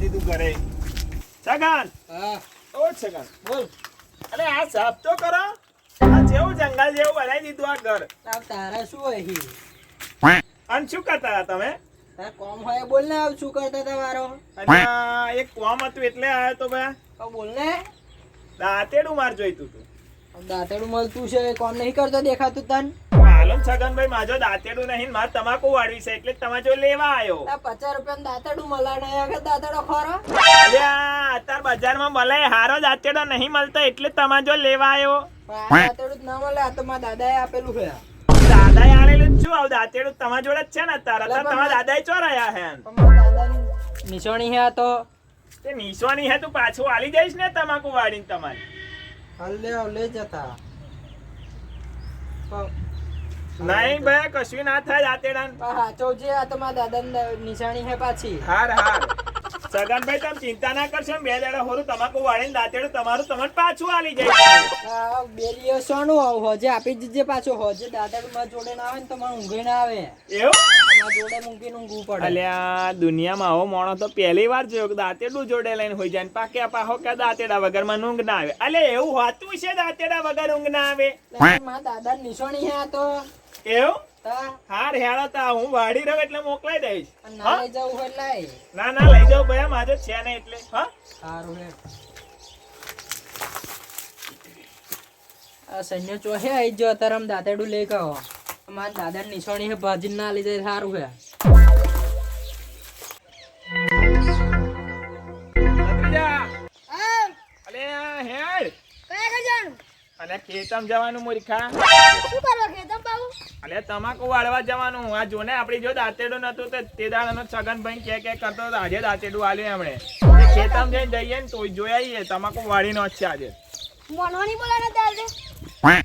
બનાવી દીધું ઘરે. છગન. હા. ઓ છગન. બોલ. અરે આ સાફ તો કરો. આ જેવું જંગલ જેવું બનાવી દીધું આ ઘર. તારા શું હોય હી અને શું કરતા હતા તમે? કોમ હોય બોલ ને આવ શું કરતા હતા મારો અને એક કોમ હતું એટલે આવ્યો તો ભાઈ બોલ ને. દાંતેડું માર જોઈતું આમ દાંતેડું મળતું છે કોમ નહીં કરતો દેખાતું તન? માલુમ છગનભાઈ માજો દાંતેડું નહીં માર તમાકુ વાળવી છે એટલે તમે જો લેવા આવ્યો પચાસ રૂપિયા દાંતેડું નહીં આગળ દાંતેડો ખરો? અલ્યા અત્યારે બજારમાં મળે હારો દાંતેડો નહીં મળતો એટલે તમે જો લેવા આવ્યો દાંતેડું ના મળે આ તો મારા દાદાએ આપેલું છે. દાદાએ આલેલું જ શું આવું દાંતેડું તમારા જોડે જ છે ને અત્યારે અત્યારે તમારા દાદાએ ચોરાયા હે નિશોણી હે તો. તે નિશોણી હે તું પાછું આલી જઈશ ને તમાકુ વાળીને તમારે. હાલ લે જતા. નહીં બે કશું ના થાય દાંતેડાને હાચો જે આ તો મારા દાદાની નિશાની છે પાછી. હાર હાર. સગનભાઈ તમે ચિંતા ના કરશો બે દાડા હોરું તમાકુ વાળીને દાંતેડું તમારું તમને પાછું આલી જાય. બે દિવસ આવું હોજે આપી દીજે પાછું. હોજે દાદાનું મારા જોડે ના આવે ને તો ઊંઘે ના આવે. એવું? મારા જોડે મૂકીને ઊંઘવું પડે. અલ્યા દુનિયામાં આવો મોણો તો પહેલી વાર જોયો કે દાંતેડું જોડે લઈને હોઈ જાય ને પાકે પાહો કે દાંતેડા વગરમાં ઊંઘ ના આવે. અલે એવું હોતું છે દાંતેડા વગર ઊંઘ ના આવે. મારા દાદાની નિશાની હે આ તો. એવું? તા હાર હેળો તા હું વાડી રહ્યો એટલે મોકલાઈ દઈશ. ના લઈ જવું હોય લાય ના ના લઈ જાઓ ભયા માજો છે ને એટલે. હા? સારું હે આ સૈન્ય ચોહે આઈ જો અત્યારે આમ દાંતેડું લઈ ગયો મારા દાદા નિશાની છે ભાજી ના લીધે સારું હે. અલે ખેતમ જવાનું મૂર્ખા. શું કરવા ખેતમ પાવું? અલે તમાકુ વાળવા જવાનું. આ જોને આપડી જો દાંતેડું નતું તો તે દાડાનો છગનભાઈ કે કે કરતો આજે દાંતેડું આલ્યું એમણે. ખેતમ જઈને જઈએ ને તોય જોઈ આવીએ. તમાકુ વાળીનો જ છે આજે. મોનવાની બોલાના તારે?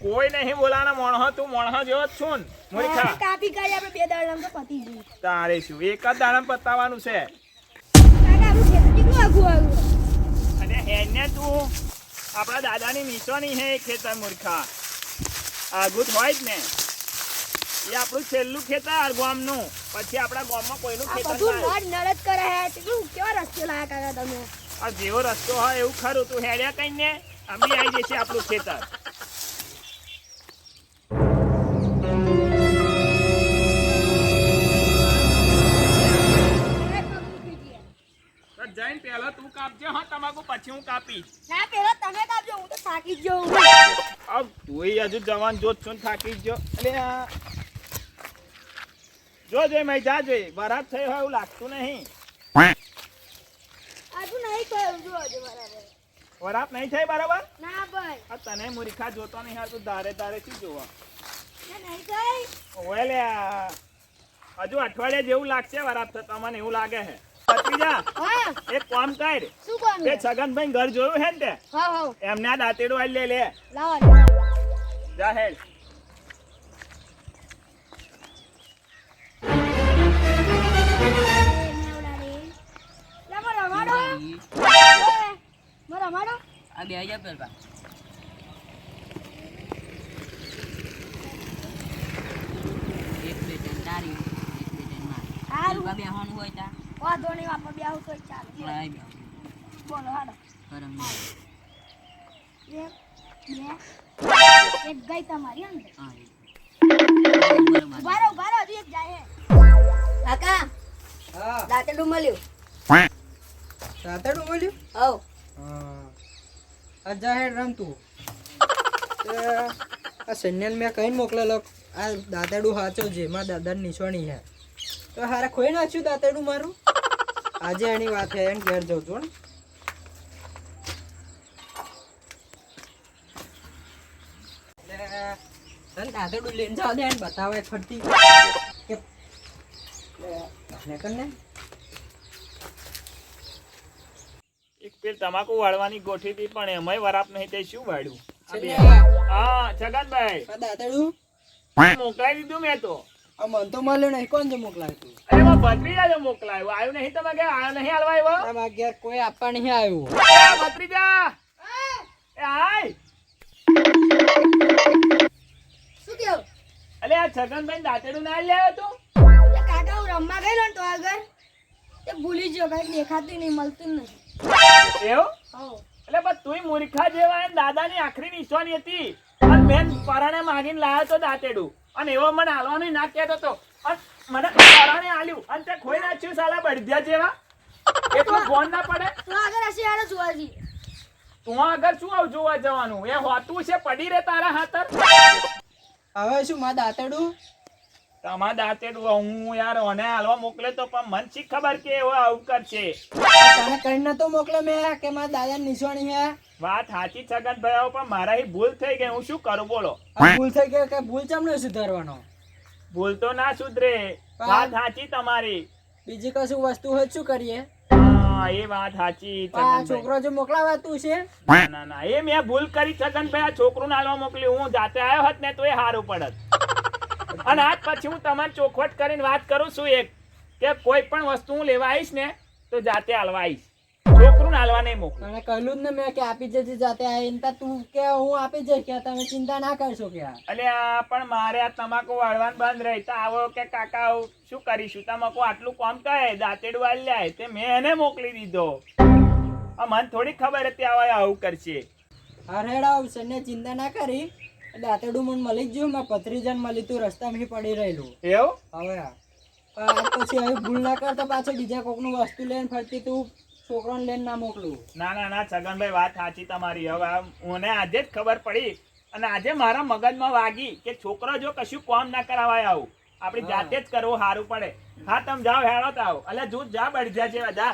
કોઈ નહીં બોલાના મોણહો તું મોણહો જેવો જ છું ને મૂર્ખા. કાપી કાઢી આપણે બે દાડામાં તો પતી ગયું. તારે શું? એક જ દાડામાં પતાવાનું છે. કાકા, કેટલું આવ્યું? અને એને તું. આપણા દાદાની નિશાની હે ખેતર મૂર્ખા. આગુત હોય જ ને. એ આપણું છેલ્લું ખેતર ગામનું. પછી આપણા ગામમાં કોઈનું ખેતર બધું નડ કરે હે. કેટલું કેવો રસ્તો લાયા કાકા તમે? આ જેવો રસ્તો હોય એવું ખરું. તું હેડ્યા કઈ ને? અમે આવી જશે આપણું ખેતર. જઈને પહેલો તું કાપજે હા તમાકુ પછી હું કાપીશ. ના, પહેલા તમે કાપજો, હું તો થાકી ગયો આવ તું હજુ જવાન જોત છું થાકી ગયો એટલે જો જોઈ મેં જા જોઈ બરાબર થઈ હોય એવું લાગતું નહીં. આજુ નહીં થયું, જો હજુ બરાબર. વરાપ નહીં થાય બરાબર? ના ભાઈ, આ તને મૂર્ખા જોતો નહીં હાલ તું ધારે ધારે શું જોવા? નહીં થઈ. ઓલે લે હજુ અઠવાડિયા જેવું લાગશે વરાપ થતા મને એવું લાગે છે. ભત્રીજા, હા, એક કામ કર. શું કામ છે? છગનભાઈ ઘર જોયું હે ને તે? હા, હા, એમને આ દાંતેડું આલી લે લે. લાવો. જા હેડ. એ. આ બે હજાર પેલા એક બે ત્રણ તારી એક બે ત્રણ મારી. બેહવાનું હોય તા. વાંધો નહીં, આપણે બે આવું ચાલે. બોલો, હાલો. એક, બે, એક ગઈ તમારી અંદર. હા ઊભા રહો, ઊભા રહો, હજુ એક જાય કાકા હા. મળ્યું? દાંતેડું મળ્યું? હવ હા. રમતું આ સૈન્યને મેં કહીને મોકલેલો આ દાંતેડું સાચો છે મારા દાદા નિશાની છે તો હારે ખોઈ નાખ્યું દાંતેડું મારું? આજે એની વાત છે એને ઘેર જઉં છું તને લઈને જાવ દે બતાવે ફરતી. એક પેલ તમાકુ વાળવાની ગોઠવી હતી પણ એમાંય વરાપ નહીં તે શું વાળ્યું? હા છગનભાઈ. દાંતેડું મોકલાવી દીધું મેં તો. આ મન તો મળ્યું નહીં કોણ છે મોકલાય તું? અરે એમાં ભત્રીજા જો મોકલાયો. આવ્યો નહીં તમે કે આવ્યો નહીં હાલવા આવ્યો? આમાં ઘેર કોઈ આપવા નહીં આવ્યું. ભત્રીજા! એ આય શું કેવું અલે આ છગનભાઈ દાંતેડું ના આવ્યો તું? કાકા હું રમવા ગયેલો ને તો આગળ? એ ભૂલી ગયો કઈ દેખાતું નહીં મળતું જ નથી. એવું? હો એટલે બસ તુંય મૂર્ખા જેવા એમ દાદાની આખરી નિશાની હતી. અને મેં પરાણે માગીને લાવ્યો તો દાંતેડું. અને એવો મને હાલવાનું ના કહેતો તો. મને કારણે આલ્યું. અને તે ખોઈ નાખ્યું સાલા બળદિયા જેવા. એટલો ફોન ના પડે. તું આગળ હશે યાર જોવા જઈએ તું આગળ શું આવ જોવા જવાનું? એ હોતું છે પડી રે તારા હાથર. હવે શું માં દાંતડું? તમારા દાંતેડું હું યાર ઓને હાલવા મોકલે તો પણ મન શી ખબર કે એવો આવું કરશે? તને કઈ નતો મોકલે મેં કે મારા દાદા નિશાણી હે? વાત સાચી છગન ભાઈ પણ મારાથી ભૂલ થઈ ગઈ. હું શું કરું બોલો. ભૂલ થઈ ગઈ કે ભૂલ ચમ નહીં સુધારવાનો? ભૂલ તો ના સુધરે. વાત સાચી તમારી. બીજી કશું વસ્તુ હોય શું કરીએ? એ વાત સાચી છોકરો જો મોકલાવા તું છે? ના ના એ મેં ભૂલ કરી છગનભાઈ આ છોકરું નાલવા મોકલ્યું. હું જાતે આવ્યો હોત ને તો એ સારું પડત. અને આજ પછી હું તમારે ચોખવટ કરીને વાત કરું છું એક કે કોઈ પણ વસ્તુ હું લેવા આવીશ ને તો જાતે હાલવા આવીશ. છોકરું હાલવા નહીં મોકલું. મને કહ્યું ને મેં કે આપી જજે જાતે આવીને તા તું કે હું આપી જઈશ કે તમે ચિંતા ના કરશો કે આ. પણ મારે આ તમાકુ વાળવાનું બંધ રહી. તો આવો કે કાકા શું કરીશું? તમાકુ આટલું કોમ કહે? દાંતેડું વાળી લે. તે મેં એને મોકલી દીધો. આ મને થોડી ખબર હતી આવા આવું કરશે. હરેડા આવશે ને ચિંતા ના કરી. દાંતેડું મને મળી જ ગયું. મેં પત્રીજન મળી તું રસ્તામાં પડી રહેલું. એવું? હવે પછી હવે ભૂલ ના કરતા પાછો બીજા કોકનું વસ્તુ લઈને ફરતી તું. છોકરાને લઈને ના મોકલું. ના ના ના છગનભાઈ વાત સાચી તમારી. હવે મને આજે જ ખબર પડી અને આજે મારા મગજમાં વાગી કે છોકરો જો કશું કોમ ના કરાવાય આવું. આપણી જાતે જ કરવું સારું પડે. હા તમે જાઓ હેળો આવો એટલે જૂથ જા બળી જા જેવા જા.